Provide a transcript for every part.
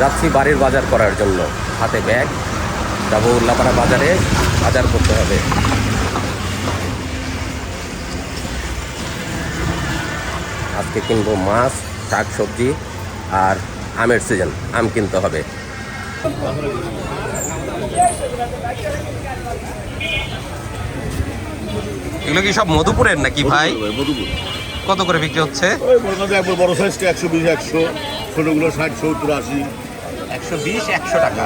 যাচ্ছি বাড়ির বাজার করার জন্য। হাতে ব্যাগ। যাব উল্লাপাড়া বাজারে। বাজার করতে হবে। আজকে কিনবো মাছ শাক সবজি আর আমের সিজন আম কিনতে হবে। এগুলো কি সব মধুপুরের নাকি ভাই? কত করে বিক্রি হচ্ছে? বড় সাইজটা একশো বিশ একশো। ছোটোগুলো ষাট সত্তর আশি। একশো বিশ একশো টাকা।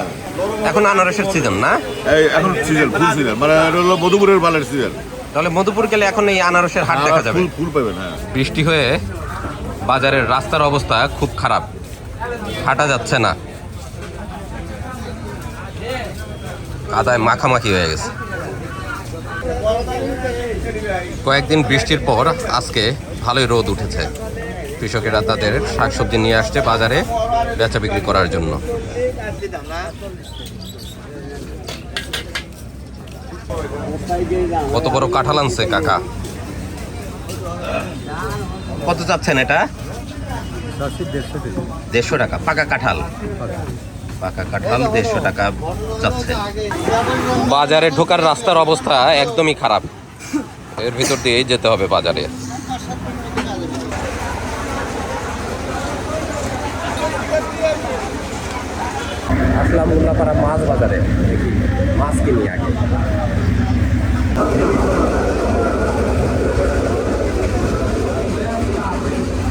এখন আনারসের সিজন না? এই এখন সিজন ফুল সিজন মানে এটা হলো মধুপুরের মালের সিজন তাহলে মধুপুর গেলে এখন এই আনারসের হাট দেখা যাবে। ফুল ফুল পাবেন হ্যাঁ। বৃষ্টি হয়ে বাজারের রাস্তার অবস্থা খুব খারাপ। হাঁটা যাচ্ছে না। কাদায় মাখামাখি হয়ে গেছে। কয়েকদিন বৃষ্টির পর আজকে ভালোই রোদ উঠেছে। কৃষকেরা তাদের শাকসবজি নিয়ে আসছে বাজারে বেচা বিক্রি করার জন্য। কত বড় কাঁঠাল আনছে কাকা? কত চাচ্ছেন এটা? দেড়শো টাকা, পাকা কাঁঠাল। পাকা কাঁঠাল দেড়শো টাকা চাচ্ছে। বাজারে ঢোকার রাস্তার অবস্থা একদমই খারাপ। এর ভিতর দিয়েই যেতে হবে বাজারে। আসলাম উল্লাপাড়া মাছ বাজারে। মাছ কিনি আগে।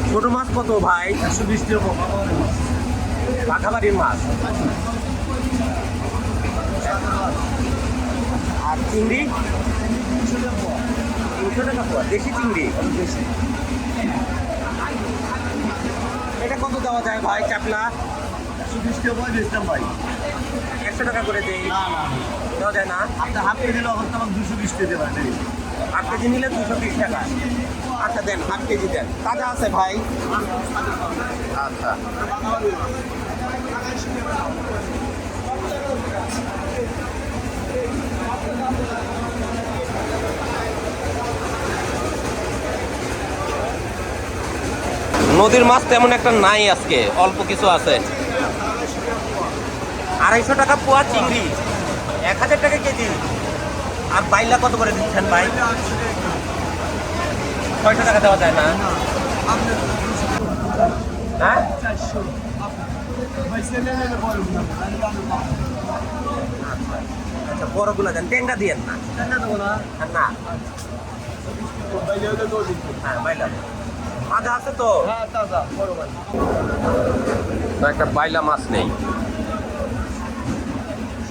ছোট মাছ কত ভাই? একশো বিশ পাখাবাড়ির মাছ। আর চিংড়ি? তিনশো টাকা পোয়া। দেশি চিংড়ি? এটা কত দেওয়া যায় ভাই চাপলা? একশো বিশ টাকা পরে বেচতাম ভাই। একশো টাকা করে দেই। না না। দেওয়া যায় না? আপনি হাফ কেজি দিলে এখন তো আমাকে দুশো বিশ আট কেজি নিলে দুশো বিশ টাকা। আচ্ছা দেন আট কেজি দেন। তাজা আছে ভাই। আচ্ছা। নদীর মাছ তেমন একটা নাই আজকে। অল্প কিছু আছে। আড়াইশো টাকা পোয়া চিংড়ি। এক হাজার টাকা কেজি। আর বাইলা কত করে দিচ্ছেন ভাই? ছয়শো টাকা দেওয়া যায় না? হ্যাঁ? আচ্ছা বড়গুলো দেন। টেঙ্গা দিয়েন না। না। হ্যাঁ বাইলা। তাজা আছে তো? তো একটা বাইলা মাছ নেই।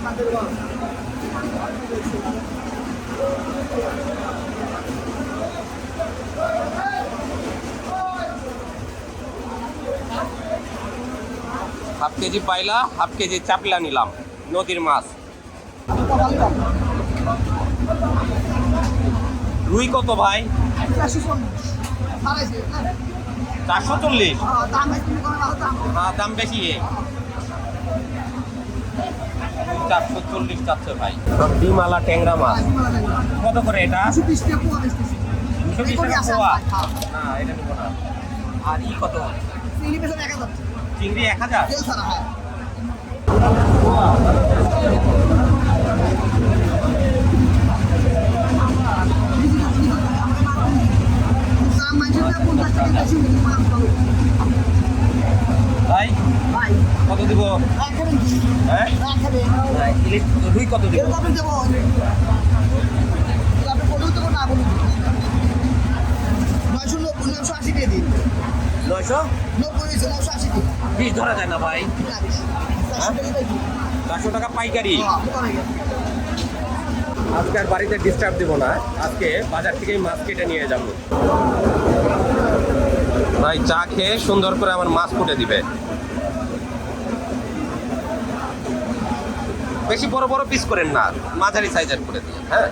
হাফ কেজি পাইলা হাফ কেজি চাপলা নিলাম নদীর মাছ। রুই কত ভাই? চারশো চল্লিশ। হ্যাঁ দাম বেশি। চারশো চল্লিশ চারশো ভাই। ডিমালা ট্যাংরা মাছ। কত করে এটা? দুশো বিশ টাকা পোয়া। না এটা নেব না। আর ই কত? চিংড়ি এক হাজার। নয়শো বিশ ধরা যায় না ভাই। চারশো টাকা পাইকারি। আজকে আর বাড়িতে ডিস্টার্ব দিব না। আজকে বাজার থেকেই মাছ কেটে নিয়ে যাব। ভাই চা খেয়ে সুন্দর করে আমার মাছ কুটে দিবে। বেশি বড় বড় পিস করেন না। মাঝারি সাইজের করে দিয়ে হ্যাঁ?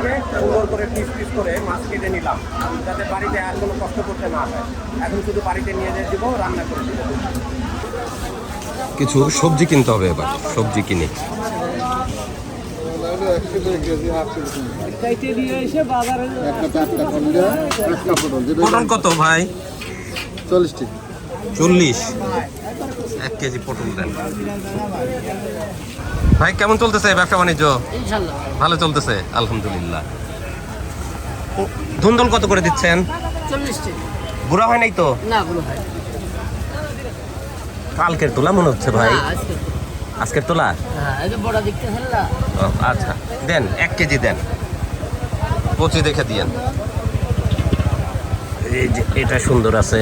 সুন্দর করে পিস পিস করে মাছ কেটে নিলাম। যাতে বাড়িতে আর কোনো কষ্ট করতে না হয়। এখন শুধু বাড়িতে নিয়ে যেয়ে দিব রান্না করে দিব। কিছু সবজি কিনতে হবে এবার সবজি কিনে। পটল কত ভাই? চল্লিশ টাকা চল্লিশ। এক কেজি পটল দেন। ভাই কেমন চলতেছে ব্যবসা বাণিজ্য? ভালো চলতেছে আলহামদুলিল্লাহ। ধুন্দল কত করে দিচ্ছেন? বুড়া হয় নাই তো? কালকের তোলা মনে হচ্ছে ভাই। আজকের তোলা। হ্যাঁ এই যে বড় দেখতে ফেললা ও, আচ্ছা। দেন এক কেজি দেন। কচি দেখে দিয়েন। এই যে এটা সুন্দর আছে।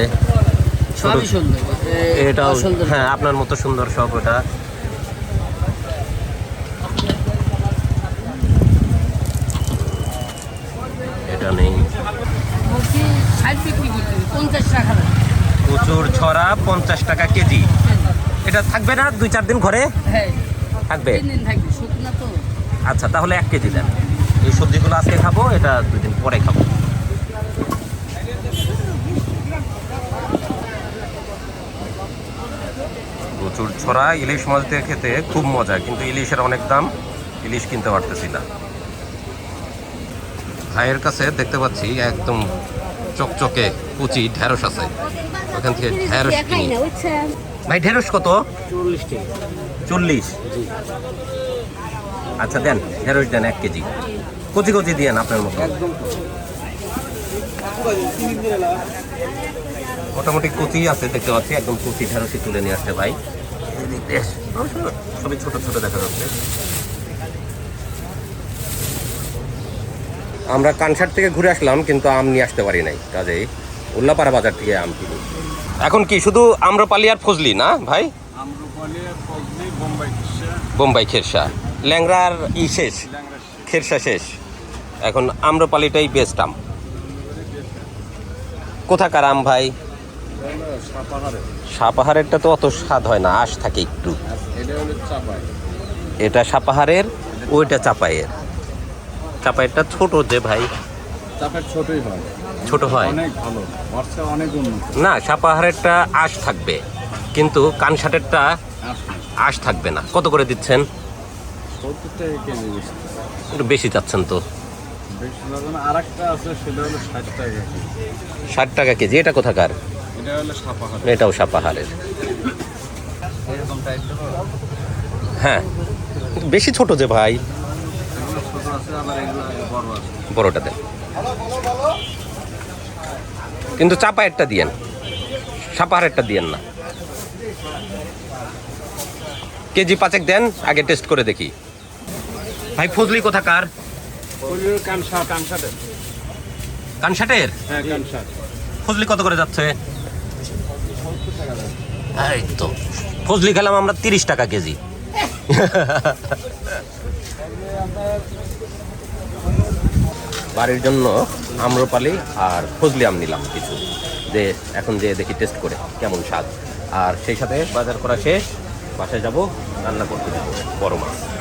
এটাও হ্যাঁ আপনার মতো সুন্দর সব ওটা এটা নেই বলছি ষাট বিক্রি করতে হবে, পঞ্চাশ টাকা না। প্রচুর ছড়া পঞ্চাশ টাকা কেজি। এটা থাকবে না? দুই চার দিন ঘরে? হ্যাঁ। থাকবে? আচ্ছা তাহলে এক কেজি দেন। এই সবজিগুলো আজকে খাব এটা দুই দিন পরে খাব। প্রচুর ছড়া ইলিশ মাছ দিয়ে খেতে খুব মজা কিন্তু ইলিশের অনেক দাম ইলিশ কিনতে পারতেছি না। ভাইয়ের কাছে দেখতে পাচ্ছি একদম চকচকে কুচি ঢেঁড়স আছে। ওখান থেকে ঢেঁড়স কিনি। ভাই ঢেঁড়স কত? চল্লিশ? চল্লিশ আচ্ছা দেন ঢেঁড়স দেন এক কেজি। কচি কচি দিয়েন আপনার মতো। মোটামুটি কচি আছে দেখতে পাচ্ছি। একদম কচি ঢেঁড়সই তুলে নিয়ে আসছে ভাই। বেশ, সবই ছোট ছোট দেখা যাচ্ছে। আমরা কানসার থেকে ঘুরে আসলাম কিন্তু আম নিয়ে আসতে পারি নাই। কাজেই উল্লাপাড়া বাজার থেকে আম কিনি। এখন কি শুধু আম্রপালি আর ফজলি না ভাই? বোম্বাই খেরসা। ল্যাংরার ই শেষ? খেরসা শেষ। এখন আম্রপালিটাই বেস্ট আম। কোথাকার আম ভাই? সাপাহারেরটা তো অত স্বাদ হয় না আশ থাকে একটু। এটা সাপাহারের ওইটা চাপাইয়ের। চাপাইয়েরটা ছোট যে ভাই? চাপের ছোটই হয়। ছোট হয়? অনেক ভালো। বর্ষা অনেক উন্নত। না সাপাহারেরটা আশ থাকবে কিন্তু কানসাটেরটা আশ থাকবে না। কত করে দিচ্ছেন? একটু বেশি চাচ্ছেন তো। ষাট টাকা কেজি। এটা কোথাকার? এটা এটাও সাপাহারের হ্যাঁ। বেশি ছোট যে ভাই? আছে আবার এগুলো বড় আছে। বড়টা দেন কিন্তু চাপায়েরটা দিয়েন। সাপাহারেরটা দিয়েন না। কেজি পাঁচেক দেন আগে টেস্ট করে দেখি। ভাই ফজলি কোথাকার? কানসা কানসাটে কানসাটের? হ্যাঁ ফজলি কত করে যাচ্ছে? এই তো ফজলি খেলাম আমরা তিরিশ টাকা কেজি। বাড়ির জন্য আম্রপালি আর ফজলি আম নিলাম কিছু। যে এখন যে দেখি টেস্ট করে কেমন স্বাদ। আর সেই সাথে বাজার করা শেষ, বাসায় যাব, রান্না করতে যাব, বড় মাছ।